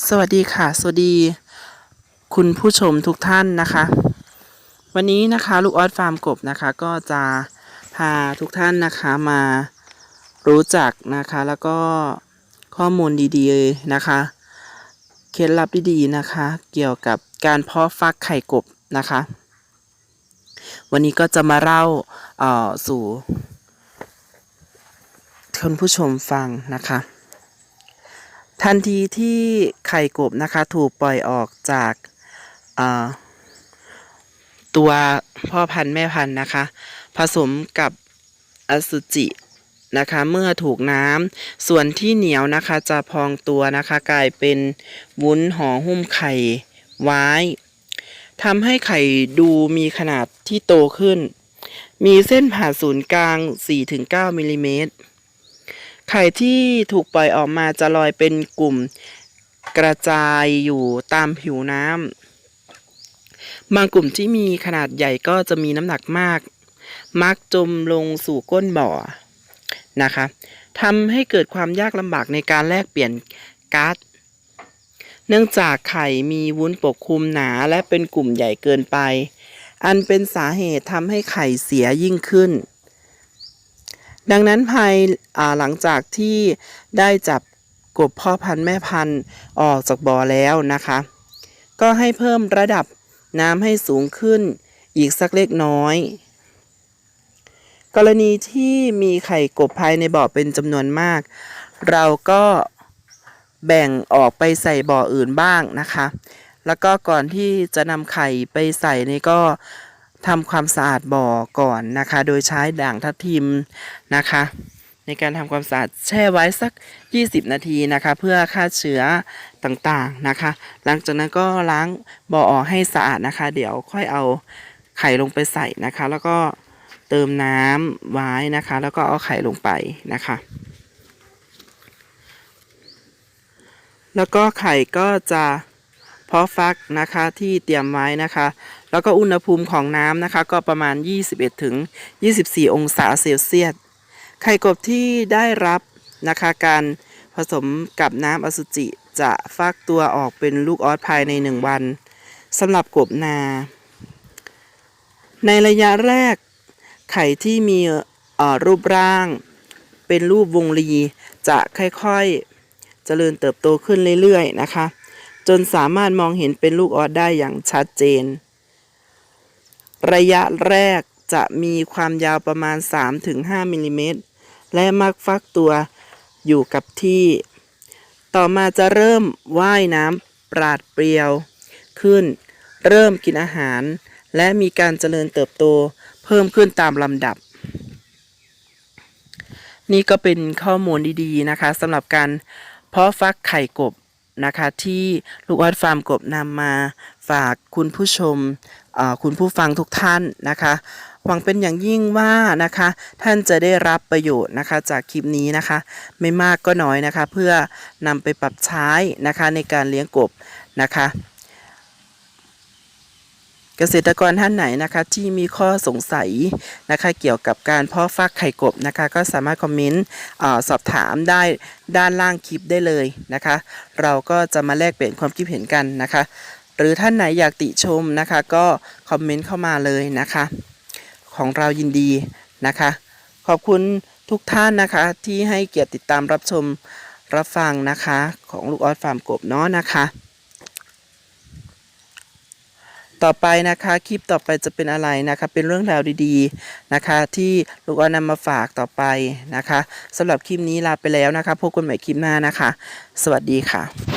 สวัสดีค่ะ สวัสดี คุณผู้ชมทุกท่านนะคะ วันนี้นะคะลูกออสฟาร์มกบนะคะ ก็จะพาทุกท่านนะคะมารู้จักนะคะ แล้วก็ข้อมูลดีๆนะคะ เคล็ดลับดีๆนะคะ เกี่ยวกับการเพาะฟักไข่กบนะคะ วันนี้ก็จะมาเล่าเออสู่คุณผู้ชมฟังนะคะ ทันทีที่ไข่กบนะคะถูกปล่อยออกจากตัวพ่อพันธุ์แม่พันธุ์นะคะ ผสมกับอสุจินะคะ เมื่อถูกน้ำส่วนที่เหนียวนะคะจะพองตัวนะคะ กลายเป็นวุ้นห่อหุ้มไข่ไว้ทำให้ไข่ดูมีขนาดที่โตขึ้น มีเส้นผ่าศูนย์กลาง 4-9มิลลิเมตร ไข่ที่ถูกปล่อยออกมาจะลอยเป็นกลุ่มกระจายอยู่ตามผิวน้ำบางกลุ่มที่มีขนาดใหญ่ก็จะมีน้ำหนักมาก มักจมลงสู่ก้นบ่อนะคะทำให้เกิดความยากลำบากในการแลกเปลี่ยนก๊าซเนื่องจากไข่มีวุ้นปกคลุมหนาและเป็นกลุ่มใหญ่เกินไป อันเป็นสาเหตุทำให้ไข่เสียยิ่งขึ้น ดังนั้นภายหลังจากที่ได้จับกบพ่อพันธุ์แม่พันธุ์ออกจากบ่อแล้วนะคะ ก็ให้เพิ่มระดับน้ำให้สูงขึ้นอีกสักเล็กน้อย กรณีที่มีไข่กบภายในบ่อเป็นจำนวนมาก เราก็แบ่งออกไปใส่บ่ออื่นบ้างนะคะ แล้วก็ก่อนที่จะนำไข่ไปใส่นี่ก็ ทำความสะอาดบ่อก่อนนะคะ โดยใช้ด่างทับทิมนะคะ ในการทำความสะอาดแช่ไว้สัก 20 นาทีนะคะ เพื่อฆ่าเชื้อต่างๆนะคะ หลังจากนั้นก็ล้างบ่อออกให้สะอาดนะคะ เดี๋ยวค่อยเอาไข่ลงไปใส่นะคะ แล้วก็เติมน้ำไว้นะคะ แล้วก็เอาไข่ลงไปนะคะแล้วก็ไข่ก็จะ เพาะฟักนะคะที่เตรียมไว้นะคะ แล้วก็อุณหภูมิของน้ำนะคะ ก็ประมาณ 21ถึง24 องศาเซลเซียสไข่กบที่ได้รับนะคะการผสมกับน้ำอสุจิจะฟักตัวออกเป็นลูกออสภายใน 1 วันสำหรับกบนา ในระยะแรก ไข่ที่มีรูปร่าง เป็นรูปวงรีจะค่อยๆเจริญเติบโตขึ้นเรื่อยๆนะคะ จนสามารถมองเห็นเป็นลูกออสได้อย่างชัดเจน ระยะแรกจะมีความยาวประมาณ 3-5มิลลิเมตรและมักฟักตัวอยู่กับที่ ต่อมาจะเริ่มว่ายน้ำปราดเปรียว ขึ้น เริ่มกินอาหาร และมีการเจริญเติบโตเพิ่มขึ้นตามลำดับ นี่ก็เป็นข้อมูลดีๆนะคะสำหรับการเพาะฟักไข่กบ นะคะที่ลูกออดฟาร์มกบนำมาฝากคุณผู้ชมคุณผู้ฟังทุกท่านนะคะหวังเป็นอย่างยิ่งว่านะคะท่านจะได้รับประโยชน์นะคะจากคลิปนี้นะคะ ไม่มากก็น้อยนะคะ เพื่อนำไปปรับใช้นะคะในการเลี้ยงกบนะคะ เกษตรกรท่านไหนนะคะที่มีข้อสงสัยนะคะเกี่ยวกับการเพาะฟักไข่กบนะคะก็สามารถคอมเมนต์สอบถามได้ด้านล่างคลิปได้เลยนะคะ เราก็จะมาแลกเปลี่ยนความคิดเห็นกันนะคะ หรือท่านไหนอยากติชมนะคะ ก็คอมเมนต์เข้ามาเลยนะคะ ของเรายินดีนะคะ ขอบคุณทุกท่านนะคะที่ให้เกียรติติดตามรับชมรับฟังนะคะ ของลูกออสฟาร์มกบเนาะนะคะ ต่อไปนะคะคลิปต่อไปจะเป็นอะไรนะคะ เป็นเรื่องราวดีๆนะคะ ที่ลูกออนนำมาฝากต่อไปนะคะสำหรับคลิปนี้ลาไปแล้วนะคะพบกันใหม่คลิปหน้านะคะ สวัสดีค่ะ